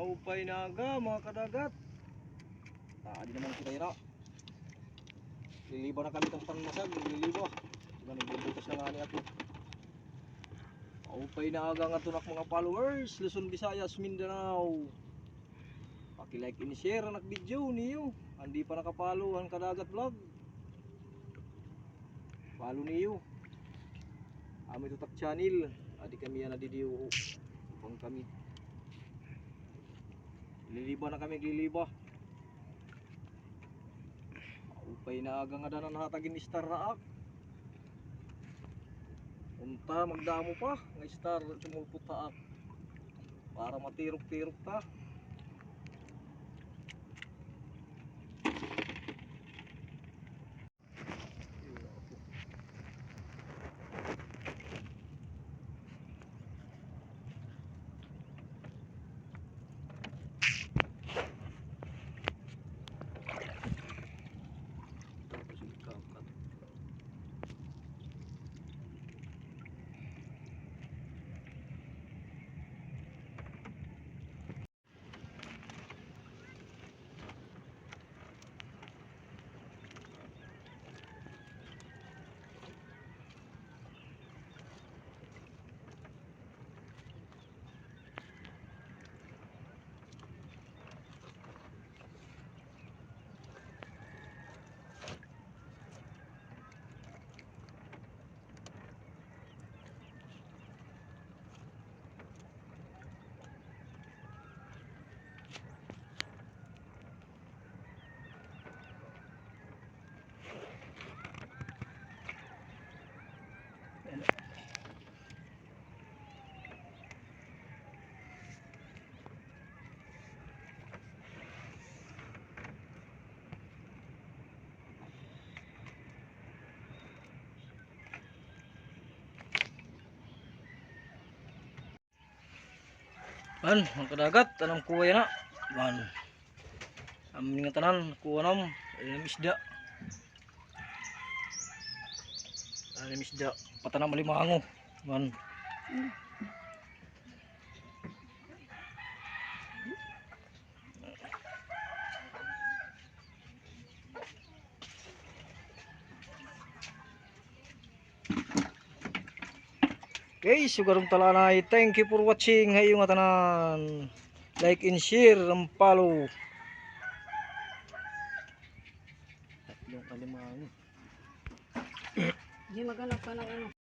Maupay na aga mga kadagat. Ah, di naman kita ira. Liliba na kami ng pangmasag, liliba. Diba nagbubutas na nga ni ako. Maupay na aga nga tunak mga followers, Luzon, Visayas, Mindanao. Paki-like and share ang video niyo. Hindi pa nakapalo ang kadagat vlog. Follow niyo. Ami tutak channel. Adi kami yan nadidiyo. Upang kami Liliba na kami, liliba. Upay na aga nga danan hatagin ni Star Raak. Unta, magdamo pa. Nga Star, sumulpot taak. Para matirok-tirok ta. Man, ang kadagat, anong kuha yan na? Man. Amin nga tanan, kuha nam, ayun isda. Ayun isda, patanam limango. Man. Okay, sugarong talanay. Thank you for watching. Hayong atanan. Like and share and follow. Tatlong kalimangan. Hindi maghanap ka ng ano.